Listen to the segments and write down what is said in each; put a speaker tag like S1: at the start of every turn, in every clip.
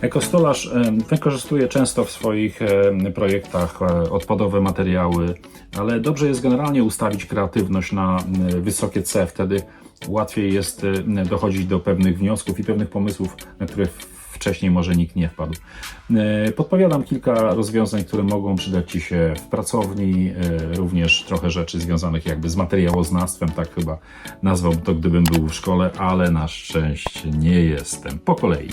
S1: Ekostolarz wykorzystuje często w swoich projektach e, odpadowe materiały, ale dobrze jest generalnie ustawić kreatywność na wysokie C, wtedy łatwiej jest dochodzić do pewnych wniosków i pewnych pomysłów, na które wcześniej może nikt nie wpadł. E, Podpowiadam kilka rozwiązań, które mogą przydać Ci się w pracowni, e, również trochę rzeczy związanych jakby z materiałoznawstwem, tak chyba nazwałbym to, gdybym był w szkole, ale na szczęście nie jestem. Po kolei.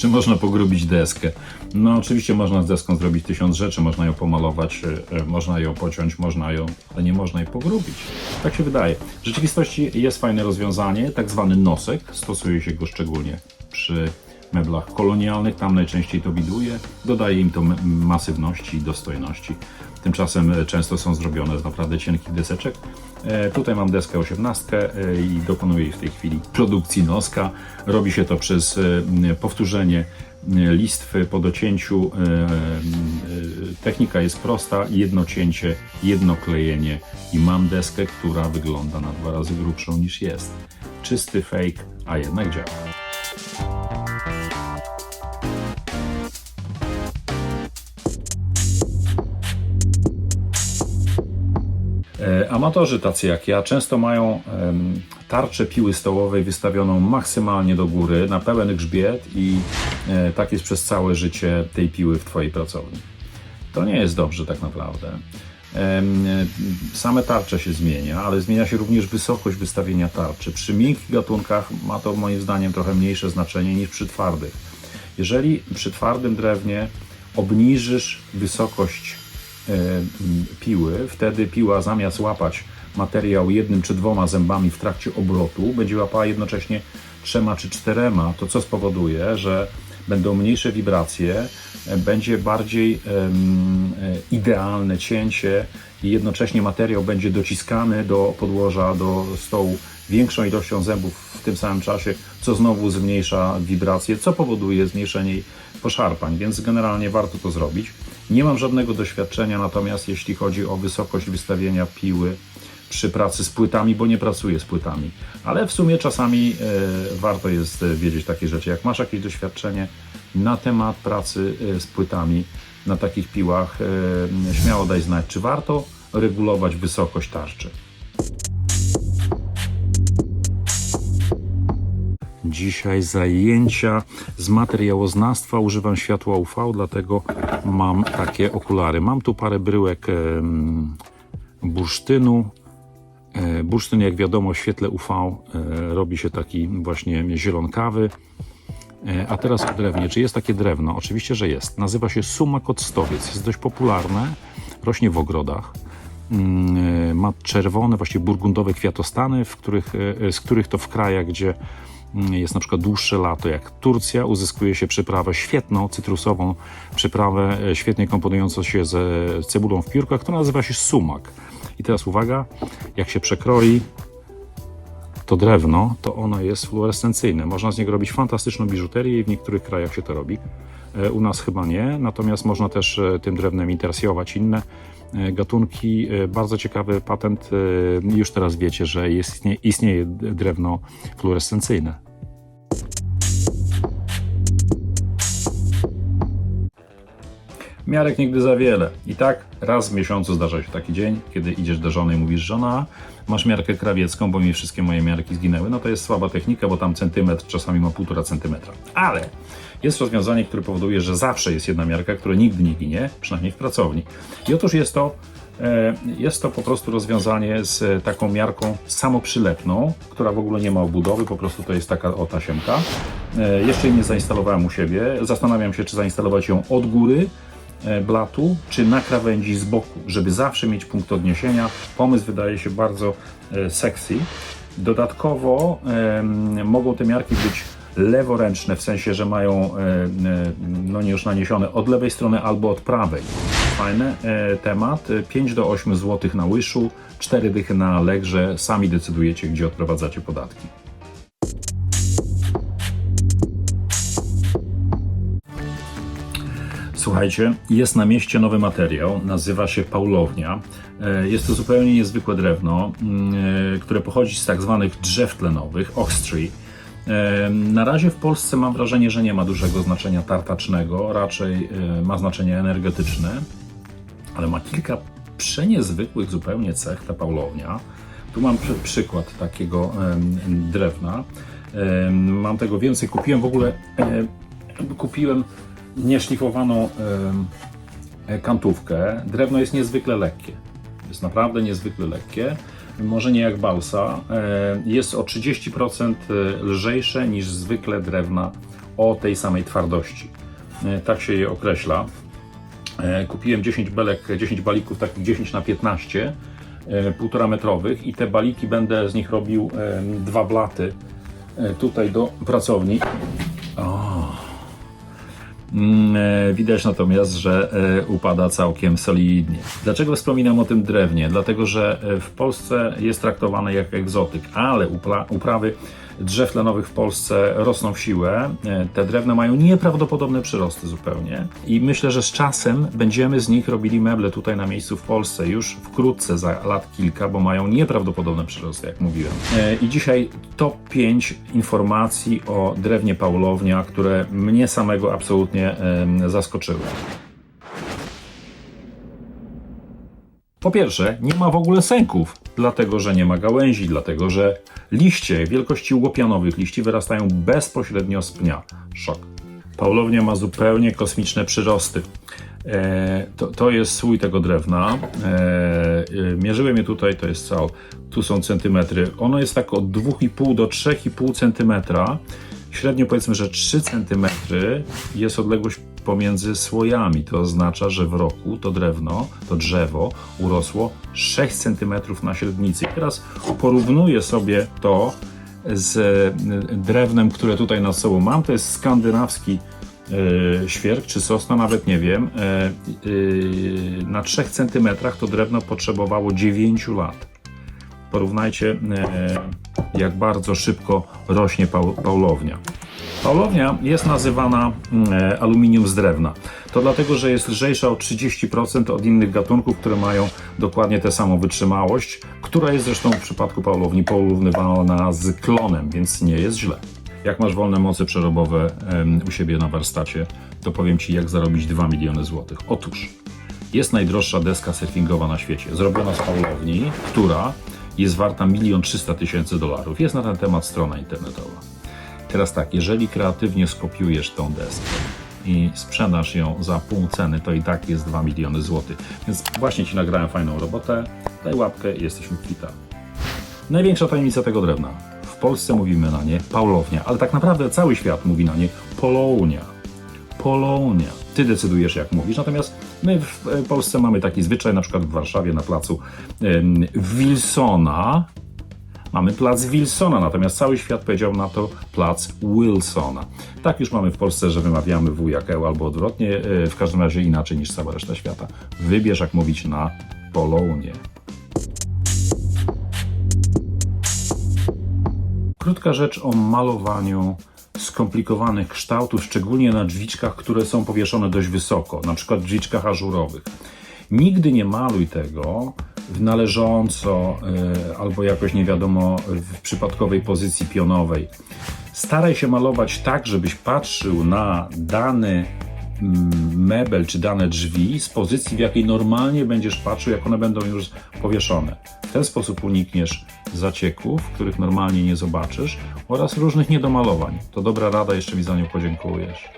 S1: Czy można pogrubić deskę? No oczywiście można z deską zrobić tysiąc rzeczy, można ją pomalować, e, e, można ją pociąć, można ją, ale nie można jej pogrubić. Tak się wydaje. W rzeczywistości jest fajne rozwiązanie, tak zwany nosek. Stosuje się go szczególnie przy meblach kolonialnych, tam najczęściej to widuje. Dodaje im to masywności i dostojności. Tymczasem e, często są zrobione z naprawdę cienkich deseczek. E, Tutaj mam deskę 18 e, i dokonuję jej w tej chwili produkcji noska. Robi się to przez e, powtórzenie listwy po docięciu. Technika jest prosta, jedno cięcie, jedno klejenie i mam deskę, która wygląda na dwa razy grubszą niż jest. Czysty fake, a jednak działa. Amatorzy tacy jak ja często mają tarczę piły stołowej wystawioną maksymalnie do góry, na pełen grzbiet i e, tak jest przez całe życie tej piły w Twojej pracowni. To nie jest dobrze tak naprawdę. E, Same tarcze się zmienia, ale zmienia się również wysokość wystawienia tarczy. Przy miękkich gatunkach ma to moim zdaniem trochę mniejsze znaczenie niż przy twardych. Jeżeli przy twardym drewnie obniżysz wysokość e, piły, wtedy piła zamiast łapać materiał jednym czy dwoma zębami w trakcie obrotu, będzie łapała jednocześnie trzema czy czterema, to co spowoduje, że będą mniejsze wibracje, e, będzie bardziej e, idealne cięcie i jednocześnie materiał będzie dociskany do podłoża, do stołu większą ilością zębów w tym samym czasie, co znowu zmniejsza wibracje, co powoduje zmniejszenie poszarpań, więc generalnie warto to zrobić. Nie mam żadnego doświadczenia, natomiast jeśli chodzi o wysokość wystawienia piły przy pracy z płytami, bo nie pracuję z płytami, ale w sumie czasami e, warto jest e, wiedzieć takie rzeczy. Jak masz jakieś doświadczenie na temat pracy e, z płytami na takich piłach, śmiało daj znać, czy warto regulować wysokość tarczy. Dzisiaj zajęcia z materiałoznawstwa. Używam światła UV, dlatego mam takie okulary. Mam tu parę bryłek bursztynu. E, Bursztyn, jak wiadomo, w świetle UV e, robi się taki właśnie zielonkawy. E, A teraz o drewnie. Czy jest takie drewno? Oczywiście, że jest. Nazywa się sumak octowiec. Jest dość popularne. Rośnie w ogrodach. Mm, Ma czerwone, właściwie burgundowe kwiatostany, w których, z których to w krajach, gdzie jest na przykład dłuższe lato, jak Turcja, uzyskuje się przyprawę świetną, cytrusową przyprawę, e, świetnie komponującą się ze cebulą w piórkach, która nazywa się sumak. I teraz uwaga, jak się przekroi to drewno, to ono jest fluorescencyjne. Można z niego robić fantastyczną biżuterię i w niektórych krajach się to robi. E, U nas chyba nie, natomiast można też e, tym drewnem interesować inne e, gatunki. Bardzo ciekawy patent. Już teraz wiecie, że jest, istnieje drewno fluorescencyjne. Miarek nigdy za wiele. I tak raz w miesiącu zdarza się taki dzień, kiedy idziesz do żony i mówisz, żona, masz miarkę krawiecką, bo mi wszystkie moje miarki zginęły. No to jest słaba technika, bo tam centymetr czasami ma półtora centymetra. Ale jest rozwiązanie, które powoduje, że zawsze jest jedna miarka, która nigdy nie ginie, przynajmniej w pracowni. I otóż jest to E, Jest to po prostu rozwiązanie z e, taką miarką samoprzylepną, która w ogóle nie ma obudowy, po prostu to jest taka o tasiemka. E, Jeszcze jej nie zainstalowałem u siebie. Zastanawiam się, czy zainstalować ją od góry blatu, czy na krawędzi z boku, żeby zawsze mieć punkt odniesienia. Pomysł wydaje się bardzo e, sexy. Dodatkowo mogą te miarki być leworęczne, w sensie, że mają e, e, no już naniesione od lewej strony albo od prawej. Fajny e, temat. E, 5 do 8 zł na łyszu, 4 dychy na legrze. Sami decydujecie, gdzie odprowadzacie podatki. Słuchajcie, jest na mieście nowy materiał, nazywa się Paulownia. E, Jest to zupełnie niezwykłe drewno, mm, e, które pochodzi z tak zwanych drzew tlenowych, ox tree. E, Na razie w Polsce mam wrażenie, że nie ma dużego znaczenia tartacznego, raczej ma znaczenie energetyczne, ale ma kilka przeniezwykłych zupełnie cech ta Paulownia. Tu mam przy, przykład takiego drewna. Mam tego więcej. Kupiłem w ogóle, kupiłem nieszlifowaną e, kantówkę. Drewno jest niezwykle lekkie. Jest naprawdę niezwykle lekkie. Może nie jak balsa. E, Jest o 30% lżejsze niż zwykle drewna o tej samej twardości. E, Tak się je określa. E, Kupiłem 10 belek, 10 balików takich 10 na 15 e, półtora metrowych i te baliki będę z nich robił e, dwa blaty e, tutaj do pracowni. Mm, e, Widać natomiast, że e, upada całkiem solidnie. Dlaczego wspominam o tym drewnie? Dlatego, że e, w Polsce jest traktowane jak egzotyk, ale uprawy drzew tlenowych w Polsce rosną w siłę. E, Te drewna mają nieprawdopodobne przyrosty zupełnie i myślę, że z czasem będziemy z nich robili meble tutaj na miejscu w Polsce już wkrótce, za lat kilka, bo mają nieprawdopodobne przyrosty, jak mówiłem. E, I dzisiaj top 5 informacji o drewnie Paulownia, które mnie samego absolutnie zaskoczyły. Po pierwsze, nie ma w ogóle sęków, dlatego że nie ma gałęzi, dlatego że liście wielkości łopianowych liści wyrastają bezpośrednio z pnia. Szok. Paulownia ma zupełnie kosmiczne przyrosty. E, to, to jest słój tego drewna. E, e, mierzyłem je tutaj, to jest cal. Tu są centymetry. Ono jest tak od 2,5 do 3,5 centymetra. Średnio powiedzmy, że 3 cm jest odległość pomiędzy słojami. To oznacza, że w roku to drewno, to drzewo urosło 6 cm na średnicy. I teraz porównuję sobie to z e, drewnem, które tutaj nad sobą mam. To jest skandynawski e, świerk czy sosna, nawet nie wiem. E, e, na 3 cm to drewno potrzebowało 9 lat. Porównajcie, e, jak bardzo szybko rośnie paulownia. Paulownia jest nazywana mm, e, aluminium z drewna. To dlatego, że jest lżejsza o 30% od innych gatunków, które mają dokładnie tę samą wytrzymałość, która jest zresztą w przypadku paulowni porównywana z klonem, więc nie jest źle. Jak masz wolne moce przerobowe u siebie na warsztacie, to powiem Ci, jak zarobić 2 miliony złotych. Otóż jest najdroższa deska surfingowa na świecie, zrobiona z paulowni, która jest warta 1 300 tysięcy dolarów. Jest na ten temat strona internetowa. Teraz tak, jeżeli kreatywnie skopiujesz tą deskę i sprzedasz ją za pół ceny, to i tak jest 2 miliony złotych. Więc właśnie Ci nagrałem fajną robotę, daj łapkę i jesteśmy kwita. Największa tajemnica tego drewna. W Polsce mówimy na nie paulownia, ale tak naprawdę cały świat mówi na nie polounia. Polonia. Ty decydujesz, jak mówisz. Natomiast my w e, Polsce mamy taki zwyczaj, na przykład w Warszawie na placu Wilsona. Mamy plac Wilsona, natomiast cały świat powiedział na to plac Wilsona. Tak już mamy w Polsce, że wymawiamy W jak E albo odwrotnie, e, w każdym razie inaczej niż cała reszta świata. Wybierz, jak mówić na Polonie. Krótka rzecz o malowaniu skomplikowanych kształtów, szczególnie na drzwiczkach, które są powieszone dość wysoko, na przykład drzwiczkach ażurowych. Nigdy nie maluj tego w należąco y, albo jakoś nie wiadomo w przypadkowej pozycji pionowej. Staraj się malować tak, żebyś patrzył na dany mebel czy dane drzwi z pozycji, w jakiej normalnie będziesz patrzył, jak one będą już powieszone. W ten sposób unikniesz zacieków, których normalnie nie zobaczysz, oraz różnych niedomalowań. To dobra rada, jeszcze mi za nią podziękujesz.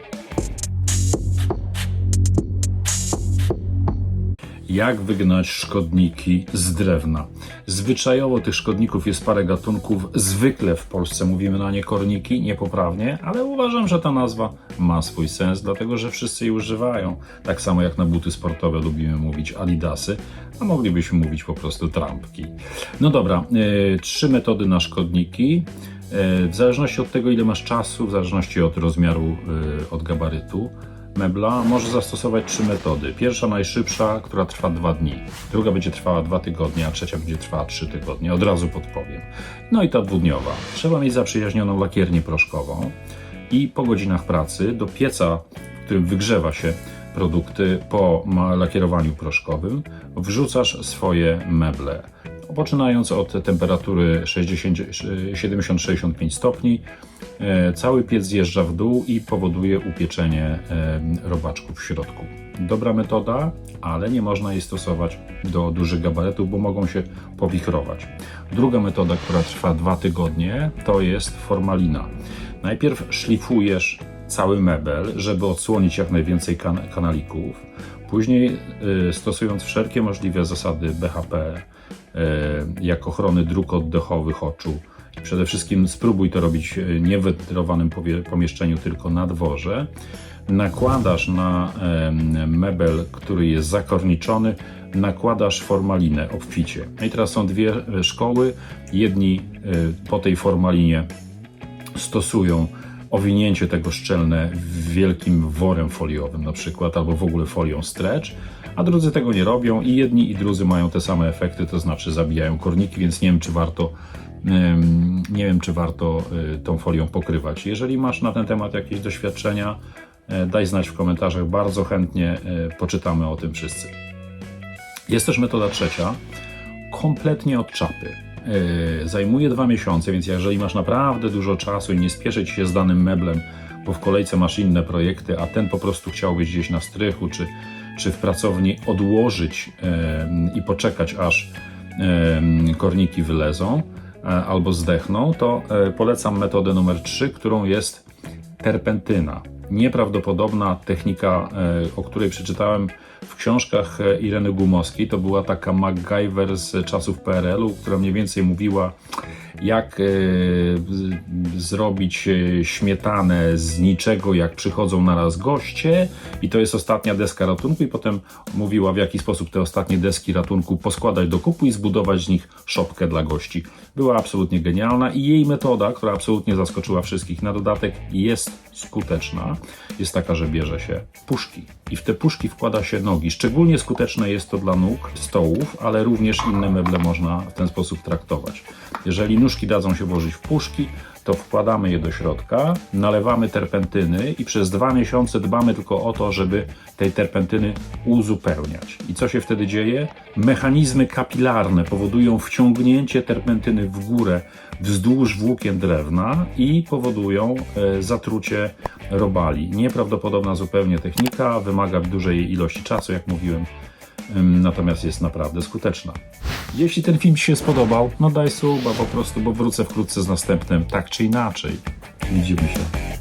S1: Jak wygnać szkodniki z drewna? Zwyczajowo tych szkodników jest parę gatunków. Zwykle w Polsce mówimy na nie korniki, niepoprawnie, ale uważam, że ta nazwa ma swój sens, dlatego że wszyscy jej używają. Tak samo jak na buty sportowe lubimy mówić adidasy, a moglibyśmy mówić po prostu trampki. No dobra, yy, trzy metody na szkodniki. Yy, w zależności od tego, ile masz czasu, w zależności od rozmiaru, yy, od gabarytu mebla może zastosować trzy metody. Pierwsza, najszybsza, która trwa dwa dni. Druga będzie trwała dwa tygodnie, a trzecia będzie trwała trzy tygodnie. Od razu podpowiem. No i ta dwudniowa. Trzeba mieć zaprzyjaźnioną lakiernię proszkową i po godzinach pracy do pieca, w którym wygrzewa się produkty po lakierowaniu proszkowym, wrzucasz swoje meble. Poczynając od temperatury 60 70-65 stopni, e, cały piec zjeżdża w dół i powoduje upieczenie e, robaczków w środku. Dobra metoda, ale nie można jej stosować do dużych gabaretów, bo mogą się powichrować. Druga metoda, która trwa dwa tygodnie, to jest formalina. Najpierw szlifujesz cały mebel, żeby odsłonić jak najwięcej kan kanalików. Później y, stosując wszelkie możliwe zasady BHP, jak ochrony dróg oddechowych oczu, przede wszystkim spróbuj to robić y, nie w pomieszczeniu, tylko na dworze. Nakładasz na mebel, który jest zakorniczony, nakładasz formalinę obficie. No i teraz są dwie e, szkoły. Jedni po tej formalinie stosują owinięcie tego szczelne wielkim worem foliowym na przykład, albo w ogóle folią stretch, a drudzy tego nie robią i jedni i drudzy mają te same efekty, to znaczy zabijają korniki, więc nie wiem, czy warto nie wiem, czy warto y, tą folią pokrywać. Jeżeli masz na ten temat jakieś doświadczenia, e, daj znać w komentarzach, bardzo chętnie e, poczytamy o tym wszyscy. Jest też metoda trzecia, kompletnie od czapy. Yy, zajmuje dwa miesiące, więc jeżeli masz naprawdę dużo czasu i nie spieszy ci się z danym meblem, bo w kolejce masz inne projekty, a ten po prostu chciałbyś gdzieś na strychu czy, czy w pracowni odłożyć yy, i poczekać aż yy, korniki wylezą e, albo zdechną, to e, polecam metodę numer 3, którą jest terpentyna. Nieprawdopodobna technika, e, o której przeczytałem w książkach e, Ireny Gumowskiej. To była taka MacGyver z czasów PRL-u, która mniej więcej mówiła, jak e, zrobić e, śmietanę z niczego, jak przychodzą naraz goście, i to jest ostatnia deska ratunku, i potem mówiła, w jaki sposób te ostatnie deski ratunku poskładać do kupu i zbudować z nich szopkę dla gości. Była absolutnie genialna i jej metoda, która absolutnie zaskoczyła wszystkich, na dodatek jest skuteczna, jest taka, że bierze się puszki i w te puszki wkłada się nogi. Szczególnie skuteczne jest to dla nóg, stołów, ale również inne meble można w ten sposób traktować. Jeżeli nóżki dadzą się włożyć w puszki, to wkładamy je do środka, nalewamy terpentyny i przez dwa miesiące dbamy tylko o to, żeby tej terpentyny uzupełniać. I co się wtedy dzieje? Mechanizmy kapilarne powodują wciągnięcie terpentyny w górę wzdłuż włókien drewna i powodują e, zatrucie robali. Nieprawdopodobna zupełnie technika, wymaga dużej ilości czasu, jak mówiłem, natomiast jest naprawdę skuteczna. Jeśli ten film Ci się spodobał, no daj suba po prostu, bo wrócę wkrótce z następnym, tak czy inaczej. Widzimy się.